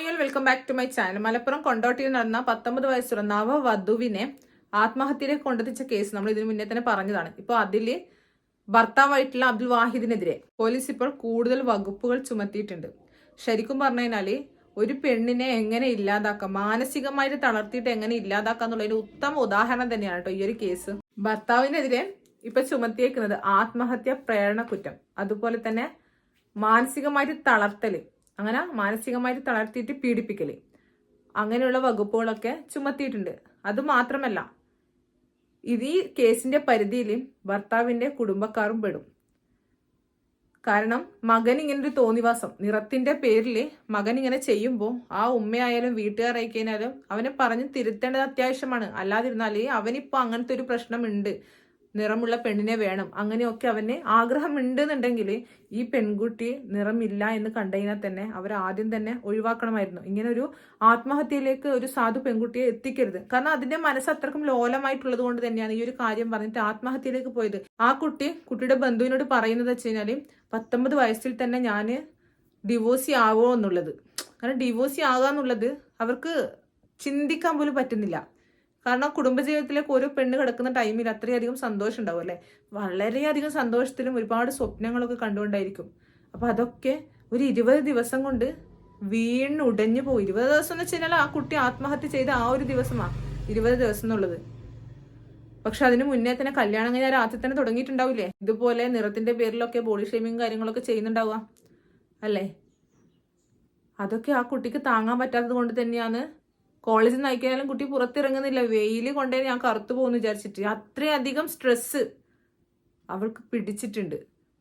Hi all welcome back to my channel Malappuram കൊണ്ടോട്ടിയിൽ നടന്ന പത്തൊമ്പത് വയസ്സുള്ള നവവധുവിനെ ആത്മഹത്യയിലേക്ക് കൊണ്ടെത്തിച്ച കേസ് നമ്മൾ ഇതിനു മുന്നേ തന്നെ പറഞ്ഞതാണ്. ഇപ്പോൾ അതിൽ ഭർത്താവായിട്ടുള്ള അബ്ദുൽ വാഹിദിനെതിരെ പോലീസ് ഇപ്പോൾ കൂടുതൽ വകുപ്പുകൾ ചുമത്തിയിട്ടുണ്ട്. ശരിക്കും പറഞ്ഞു കഴിഞ്ഞാൽ ഒരു പെണ്ണിനെ എങ്ങനെ ഇല്ലാതാക്കാം മാനസികമായിട്ട് തളർത്തിയിട്ട് എങ്ങനെ ഇല്ലാതാക്കാം എന്നുള്ളതിന് ഉത്തമ ഉദാഹരണം തന്നെയാണ് കേട്ടോ ഈ ഒരു കേസ് ഭർത്താവിനെതിരെ ഇപ്പൊ ചുമത്തിയേക്കുന്നത് ആത്മഹത്യ പ്രേരണ കുറ്റം. അതുപോലെ തന്നെ മാനസികമായിട്ട് തളർത്തൽ. അങ്ങനെ മാനസികമായിട്ട് തളർത്തിയിട്ട് പീഡിപ്പിക്കൽ. അങ്ങനെയുള്ള വകുപ്പുകളൊക്കെ ചുമത്തിയിട്ടുണ്ട്. അത് മാത്രമല്ല ഇത് ഈ കേസിന്റെ പരിധിയിൽ ഭർത്താവിന്റെ കുടുംബക്കാരും പെടും. കാരണം മകൻ ഇങ്ങനെ ഒരു തോന്നിവാസം നിറത്തിന്റെ പേരിൽ മകൻ ഇങ്ങനെ ചെയ്യുമ്പോൾ ആ ഉമ്മയായാലും വീട്ടുകാരായി കഴിഞ്ഞാലും അവനെ പറഞ്ഞ് തിരുത്തേണ്ടത് അത്യാവശ്യമാണ്. അല്ലാതിരുന്നാൽ അവനിപ്പോ അങ്ങനത്തെ ഒരു പ്രശ്നമുണ്ട്. നിറമുള്ള പെണ്ണിനെ വേണം. അങ്ങനെയൊക്കെ അവന് ആഗ്രഹമുണ്ട് എന്നുണ്ടെങ്കിൽ ഈ പെൺകുട്ടി നിറമില്ല എന്ന് കണ്ടതിനാൽ തന്നെ അവർ ആദ്യം തന്നെ ഒഴിവാക്കണമായിരുന്നു. ഇങ്ങനെ ഒരു ആത്മഹത്യയിലേക്ക് ഒരു സാധു പെൺകുട്ടിയെ എത്തിക്കരുത്. കാരണം അതിന്റെ മനസ്സ് അത്രക്കും ലോലമായിട്ടുള്ളത് കൊണ്ട് തന്നെയാണ് ഈ ഒരു കാര്യം പറഞ്ഞിട്ട് ആത്മഹത്യയിലേക്ക് പോയത്. ആ കുട്ടി കുട്ടിയുടെ ബന്ധുവിനോട് പറയുന്നത് വെച്ച് കഴിഞ്ഞാൽ പത്തൊമ്പത് വയസ്സിൽ തന്നെ ഞാൻ ഡിവോഴ്സി ആവോ എന്നുള്ളത്. കാരണം ഡിവോഴ്സി ആകാന്നുള്ളത് അവർക്ക് ചിന്തിക്കാൻ പോലും പറ്റുന്നില്ല. കാരണം കുടുംബജീവിതത്തിലേക്ക് ഒരു പെണ്ണ് കിടക്കുന്ന ടൈമിൽ അത്രയധികം സന്തോഷം ഉണ്ടാവും അല്ലേ? വളരെയധികം സന്തോഷത്തിലും ഒരുപാട് സ്വപ്നങ്ങളൊക്കെ കണ്ടുകൊണ്ടായിരിക്കും. അപ്പൊ അതൊക്കെ ഒരു ഇരുപത് ദിവസം കൊണ്ട് വീണ് ഉടഞ്ഞു പോകും. ഇരുപത് ദിവസം എന്ന് വെച്ച് കഴിഞ്ഞാൽ ആ കുട്ടി ആത്മഹത്യ ചെയ്ത ആ ഒരു ദിവസമാണ് ഇരുപത് ദിവസം എന്നുള്ളത്. പക്ഷെ അതിന് മുന്നേ തന്നെ കല്യാണം കഴിഞ്ഞാൽ രാത്രി തന്നെ തുടങ്ങിയിട്ടുണ്ടാവില്ലേ? ഇതുപോലെ നിറത്തിന്റെ പേരിലൊക്കെ ബോഡി ഷേമിങ് കാര്യങ്ങളൊക്കെ ചെയ്യുന്നുണ്ടാവുക. അല്ലേ? അതൊക്കെ ആ കുട്ടിക്ക് താങ്ങാൻ പറ്റാത്തത് കൊണ്ട് തന്നെയാണ് കോളേജിൽ നിന്ന് അയക്കാനും കുട്ടി പുറത്തിറങ്ങുന്നില്ല. വെയിൽ കൊണ്ടേ ഞാൻ കറുത്തു പോകുന്നു വിചാരിച്ചിട്ട്. അത്രയധികം സ്ട്രെസ് അവൾക്ക് പിടിച്ചിട്ടുണ്ട്.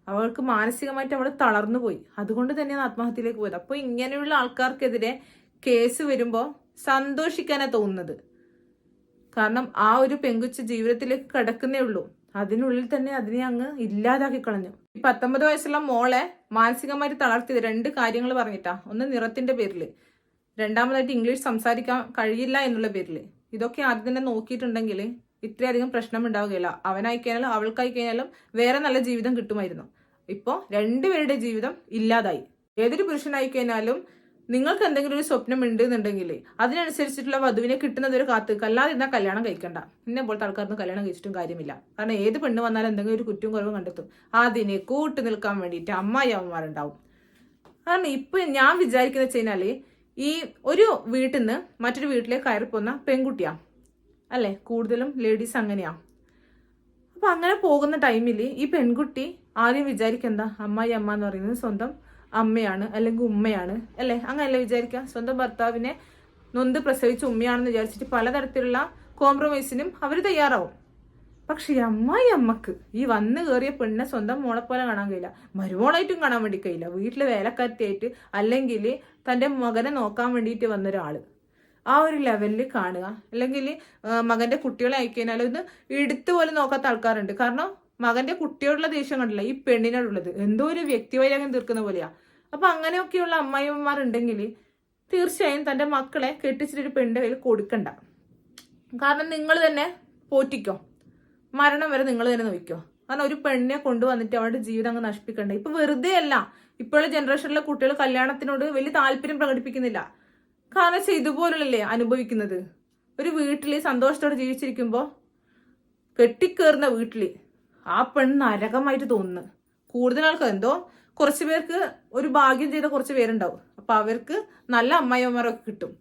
അവൾക്ക് മാനസികമായിട്ട് അവൾ തളർന്നു പോയി. അതുകൊണ്ട് തന്നെ ആത്മഹത്യയിലേക്ക് പോയത്. അപ്പോൾ ഇങ്ങനെയുള്ള ആൾക്കാർക്കെതിരെ കേസ് വരുമ്പോൾ സന്തോഷിക്കാനാണ് തോന്നുന്നത്. കാരണം ആ ഒരു പെങ്കുച്ച ജീവിതത്തിലേക്ക് കിടക്കുന്നേ ഉള്ളൂ. അതിനുള്ളിൽ തന്നെ അതിനെ അങ്ങ് ഇല്ലാതാക്കി കളഞ്ഞു. ഈ പത്തൊമ്പത് വയസ്സുള്ള മോളെ മാനസികമായിട്ട് തളർത്തിയത് രണ്ട് കാര്യങ്ങൾ പറഞ്ഞിട്ടാ. ഒന്ന് നിറത്തിന്റെ പേരിൽ രണ്ടാമതായിട്ട് ഇംഗ്ലീഷ് സംസാരിക്കാൻ കഴിയില്ല എന്നുള്ള പേരിൽ ഇതൊക്കെ ആദ്യം തന്നെ നോക്കിയിട്ടുണ്ടെങ്കിൽ ഇത്രയധികം പ്രശ്നം ഉണ്ടാവുകയില്ല അവനായി കഴിഞ്ഞാലും അവൾക്കായി കഴിഞ്ഞാലും വേറെ നല്ല ജീവിതം കിട്ടുമായിരുന്നു. ഇപ്പോൾ രണ്ടുപേരുടെ ജീവിതം ഇല്ലാതായി. ഏതൊരു പുരുഷനായി കഴിഞ്ഞാലും നിങ്ങൾക്ക് എന്തെങ്കിലും ഒരു സ്വപ്നം ഉണ്ട് എന്നുണ്ടെങ്കിൽ അതിനനുസരിച്ചിട്ടുള്ള വധുവിനെ കിട്ടുന്നത് ഒരു കാത്ത് അല്ലാതെ കല്യാണം കഴിക്കണ്ട. എന്നെ പോലത്തെ ആൾക്കാർക്ക് കല്യാണം കഴിച്ചിട്ടും കാര്യമില്ല. കാരണം ഏത് പെണ്ണ് വന്നാലും എന്തെങ്കിലും ഒരു കുറ്റവും കുറവും കണ്ടെത്തും. അതിനെ കൂട്ടു നിൽക്കാൻ വേണ്ടിയിട്ട് അമ്മായി അമ്മമാരുണ്ടാവും കാരണം ഇപ്പം ഞാൻ വിചാരിക്കുന്ന വെച്ച് കഴിഞ്ഞാൽ ഈ ഒരു വീട്ടിൽ നിന്ന് മറ്റൊരു വീട്ടിലേക്ക് കയറി പോകുന്ന പെൺകുട്ടിയാ. അല്ലേ? കൂടുതലും ലേഡീസ് അങ്ങനെയാ. അപ്പൊ അങ്ങനെ പോകുന്ന ടൈമിൽ ഈ പെൺകുട്ടി ആദ്യം വിചാരിക്കെന്താ അമ്മായി അമ്മ എന്ന് പറയുന്നത് സ്വന്തം അമ്മയാണ് അല്ലെങ്കിൽ ഉമ്മയാണ്. അല്ലേ? അങ്ങനെയല്ലേ വിചാരിക്കുക? സ്വന്തം ഭർത്താവിനെ നൊന്ത് പ്രസവിച്ച ഉമ്മയാണെന്ന് വിചാരിച്ചിട്ട് പലതരത്തിലുള്ള കോംപ്രമൈസിനും അവർ തയ്യാറാവും. പക്ഷെ ഈ അമ്മായി അമ്മയ്ക്ക് ഈ വന്ന് കയറിയ പെണ്ണിനെ സ്വന്തം മോളെ പോലെ കാണാൻ കഴിയില്ല. മരുമോളായിട്ടും കാണാൻ വേണ്ടി കഴിയില്ല. വീട്ടിലെ വേലക്കാരത്തിയായിട്ട് അല്ലെങ്കിൽ തന്റെ മകനെ നോക്കാൻ വേണ്ടിയിട്ട് വന്നൊരാൾ. ആ ഒരു ലെവലിൽ കാണുക. അല്ലെങ്കിൽ മകന്റെ കുട്ടികളെ അയക്കഴിഞ്ഞാൽ ഒന്ന് എടുത്തു പോലും നോക്കാത്ത ആൾക്കാരുണ്ട്. കാരണം മകന്റെ കുട്ടിയോടുള്ള ദേഷ്യം കണ്ടില്ല. ഈ പെണ്ണിനോടുള്ളത്. എന്തോ ഒരു വ്യക്തിവൈരാഗ്യം തീർക്കുന്ന പോലെയാ. അപ്പൊ അങ്ങനെയൊക്കെയുള്ള അമ്മായിമാരുണ്ടെങ്കിൽ തീർച്ചയായും തന്റെ മക്കളെ കെട്ടിച്ചിട്ടൊരു പെണ്ണിന്റെ കയ്യിൽ കൊടുക്കണ്ട. കാരണം നിങ്ങൾ തന്നെ പോറ്റിക്കോ. മരണം വരെ നിങ്ങൾ തന്നെ നോക്കിക്കോ. കാരണം ഒരു പെണ്ണിനെ കൊണ്ടുവന്നിട്ട് അവരുടെ ജീവിതം അങ്ങ് നശിപ്പിക്കണ്ട. ഇപ്പൊ വെറുതെ അല്ല ഇപ്പോഴുള്ള ജനറേഷനിലെ കുട്ടികൾ കല്യാണത്തിനോട് വലിയ താല്പര്യം പ്രകടിപ്പിക്കുന്നില്ല. കാരണം വെച്ചാൽ ഇതുപോലുള്ളല്ലേ അനുഭവിക്കുന്നത്? ഒരു വീട്ടിൽ സന്തോഷത്തോടെ ജീവിച്ചിരിക്കുമ്പോൾ കെട്ടിക്കേറുന്ന വീട്ടിൽ ആ പെണ്ണ് നരകമായിട്ട് തോന്നുന്നു. കൂടുതൽ ആൾക്കാർ എന്തോ കുറച്ച് പേർക്ക് ഒരു ഭാഗ്യം ചെയ്ത കുറച്ച് പേരുണ്ടാവും. അപ്പൊ അവർക്ക് നല്ല അമ്മായിമാരൊക്കെ കിട്ടും.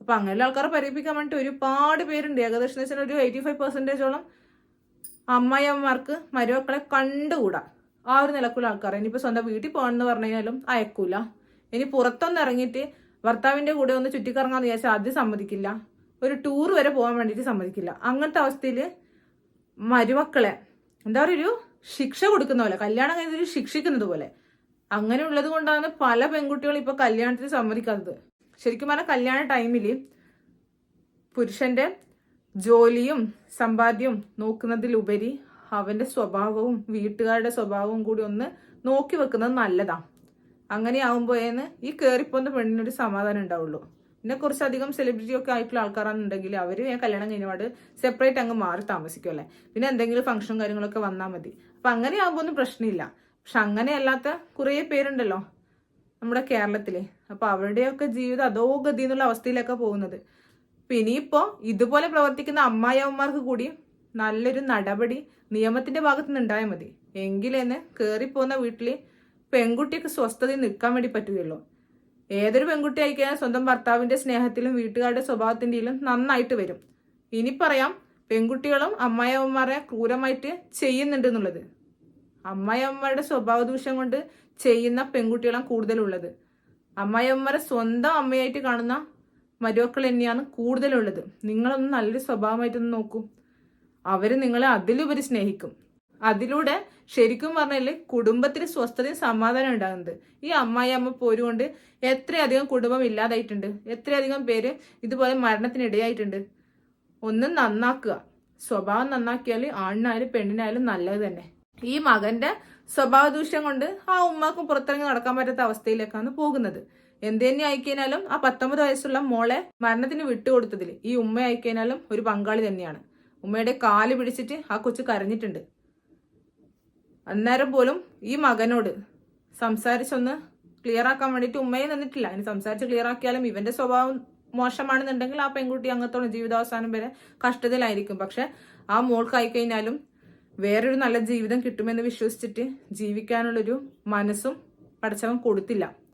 അപ്പൊ അങ്ങനെയുള്ള ആൾക്കാരെ പരിപ്പിക്കാൻ വേണ്ടിയിട്ട് ഒരുപാട് പേരുണ്ട്. ഏകദേശം എന്ന് വെച്ചാൽ ഒരു എയ്റ്റി ഫൈവ് പെർസെന്റേജോളം അമ്മായിയമ്മമാർക്ക് മരുമക്കളെ കണ്ടുകൂടാ? ആ ഒരു നിലക്കുള്ള ആൾക്കാർ ഇനിയിപ്പോൾ സ്വന്തം വീട്ടിൽ പോകണമെന്ന് പറഞ്ഞു കഴിഞ്ഞാലും അയക്കൂല. ഇനി പുറത്തൊന്ന് ഇറങ്ങിയിട്ട് ഭർത്താവിന്റെ കൂടെ ഒന്ന് ചുറ്റിക്കറങ്ങാന്ന് വിചാരിച്ചാൽ ആദ്യം സമ്മതിക്കില്ല. ഒരു ടൂർ വരെ പോകാൻ വേണ്ടിയിട്ട് സമ്മതിക്കില്ല. അങ്ങനത്തെ അവസ്ഥയിൽ മരുമക്കളെ എന്താ പറയുക ഒരു ശിക്ഷ കൊടുക്കുന്ന പോലെ കല്യാണം കഴിഞ്ഞൊരു ശിക്ഷിക്കുന്നത് പോലെ. അങ്ങനെ ഉള്ളത് കൊണ്ടാണ് പല പെൺകുട്ടികളും ഇപ്പോൾ കല്യാണത്തിന് സമ്മതിക്കാത്തത്. ശരിക്കും പറഞ്ഞാൽ കല്യാണ ടൈമിൽ പുരുഷന്റെ ജോലിയും സമ്പാദ്യവും നോക്കുന്നതിലുപരി അവന്റെ സ്വഭാവവും വീട്ടുകാരുടെ സ്വഭാവവും കൂടി ഒന്ന് നോക്കി വെക്കുന്നത് നല്ലതാണ് അങ്ങനെ ആവുമ്പോഴേന്ന് ഈ കയറിപ്പോന്ന പെണ്ണിനൊരു സമാധാനം ഉണ്ടാവുള്ളൂ. കുറച്ച് അധികം സെലിബ്രിറ്റി ഒക്കെ ആയിട്ടുള്ള ആൾക്കാരാണെന്നുണ്ടെങ്കിൽ അവർ ഞാൻ കല്യാണം കഴിഞ്ഞപാട് സെപ്പറേറ്റ് അങ്ങ് മാറി താമസിക്കും അല്ലേ? പിന്നെ എന്തെങ്കിലും ഫംഗ്ഷനും കാര്യങ്ങളൊക്കെ വന്നാൽ മതി. അപ്പൊ അങ്ങനെ ആകുമ്പോൾ ഒന്നും പ്രശ്നമില്ല. പക്ഷെ അങ്ങനെ അല്ലാത്ത കുറേ പേരുണ്ടല്ലോ നമ്മുടെ കേരളത്തിലെ. അപ്പൊ അവരുടെയൊക്കെ ജീവിതം അധോഗതി എന്നുള്ള അവസ്ഥയിലൊക്കെ പോകുന്നത്. അപ്പൊ ഇനിയിപ്പോ ഇതുപോലെ പ്രവർത്തിക്കുന്ന അമ്മായിയമ്മമാർക്ക് കൂടി നല്ലൊരു നടപടി നിയമത്തിന്റെ ഭാഗത്തു നിന്ന് ഉണ്ടായാൽ മതി എങ്കിലെന്ന് കയറിപ്പോകുന്ന വീട്ടിൽ പെൺകുട്ടിക്ക് സ്വസ്ഥതയിൽ നിൽക്കാൻ വേണ്ടി പറ്റുകയുള്ളൂ. ഏതൊരു പെൺകുട്ടി ആയിക്കഴിഞ്ഞാൽ സ്വന്തം ഭർത്താവിന്റെ സ്നേഹത്തിലും വീട്ടുകാരുടെ സ്വഭാവത്തിന്റെയിലും നന്നായിട്ട് വരും. ഇനി പറയാം പെൺകുട്ടികളും അമ്മായിയമ്മമാരെ ക്രൂരമായിട്ട് ചെയ്യുന്നുണ്ട് എന്നുള്ളത്. അമ്മായിയമ്മമാരുടെ സ്വഭാവ ദൂഷ്യം കൊണ്ട് ചെയ്യുന്ന പെൺകുട്ടികളാണ് കൂടുതലുള്ളത്. അമ്മായിയമ്മമാരെ സ്വന്തം അമ്മയായിട്ട് കാണുന്ന മരുമക്കൾ തന്നെയാണ് കൂടുതലുള്ളത്. നിങ്ങളൊന്ന് നല്ലൊരു സ്വഭാവമായിട്ടൊന്ന് നോക്കൂ. അവർ നിങ്ങളെ അതിലുപരി സ്നേഹിക്കും. അതിലൂടെ ശരിക്കും പറഞ്ഞാൽ കുടുംബത്തിന് സ്വസ്ഥതയും സമാധാനം ഉണ്ടാകുന്നത് ഈ അമ്മായി അമ്മ പോരുകൊണ്ട് എത്രയധികം കുടുംബം ഇല്ലാതായിട്ടുണ്ട്. എത്രയധികം പേര് ഇതുപോലെ മരണത്തിനിടയായിട്ടുണ്ട്. ഒന്ന് നന്നാക്കുക. സ്വഭാവം നന്നാക്കിയാൽ ആണിനായാലും പെണ്ണിനായാലും നല്ലത് തന്നെ. ഈ മകന്റെ സ്വഭാവ ദൂഷ്യം കൊണ്ട് ആ ഉമ്മാക്കും പുറത്തിറങ്ങി നടക്കാൻ പറ്റാത്ത അവസ്ഥയിലേക്കാണ് പോകുന്നത്. എന്ത് തന്നെ ആയിക്കഴിഞ്ഞാലും ആ പത്തൊമ്പത് വയസ്സുള്ള മോളെ മരണത്തിന് വിട്ടുകൊടുത്തതിൽ ഈ ഉമ്മ ആയിക്കഴിഞ്ഞാലും ഒരു പങ്കാളി തന്നെയാണ്. ഉമ്മയുടെ കാൽ പിടിച്ചിട്ട് ആ കൊച്ചു കരഞ്ഞിട്ടുണ്ട്. അന്നേരം പോലും ഈ മകനോട് സംസാരിച്ചൊന്ന് ക്ലിയർ ആക്കാൻ വേണ്ടിയിട്ട് ഉമ്മയെ നിന്നിട്ടില്ല. ഇനി സംസാരിച്ച് ക്ലിയർ ആക്കിയാലും ഇവന്റെ സ്വഭാവം മോശമാണെന്നുണ്ടെങ്കിൽ ആ പെൺകുട്ടി അങ്ങത്തോളം ജീവിതാവസാനം വരെ കഷ്ടത്തിലായിരിക്കും പക്ഷെ ആ മോൾക്കായി കഴിഞ്ഞാലും വേറൊരു നല്ല ജീവിതം കിട്ടുമെന്ന് വിശ്വസിച്ചിട്ട് ജീവിക്കാനുള്ളൊരു മനസ്സും പഠിച്ചവൻ കൊടുത്തില്ല.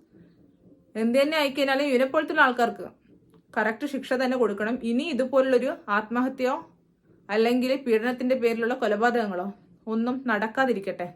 എന്ത് തന്നെ ആയിക്കഴിഞ്ഞാലും ഇവനെ പോലത്തുള്ള ആൾക്കാർക്ക് കറക്റ്റ് ശിക്ഷ തന്നെ കൊടുക്കണം. ഇനി ഇതുപോലുള്ളൊരു ആത്മഹത്യയോ അല്ലെങ്കിൽ പീഡനത്തിന്റെ പേരിലുള്ള കൊലപാതകങ്ങളോ ഒന്നും നടക്കാതിരിക്കട്ടെ.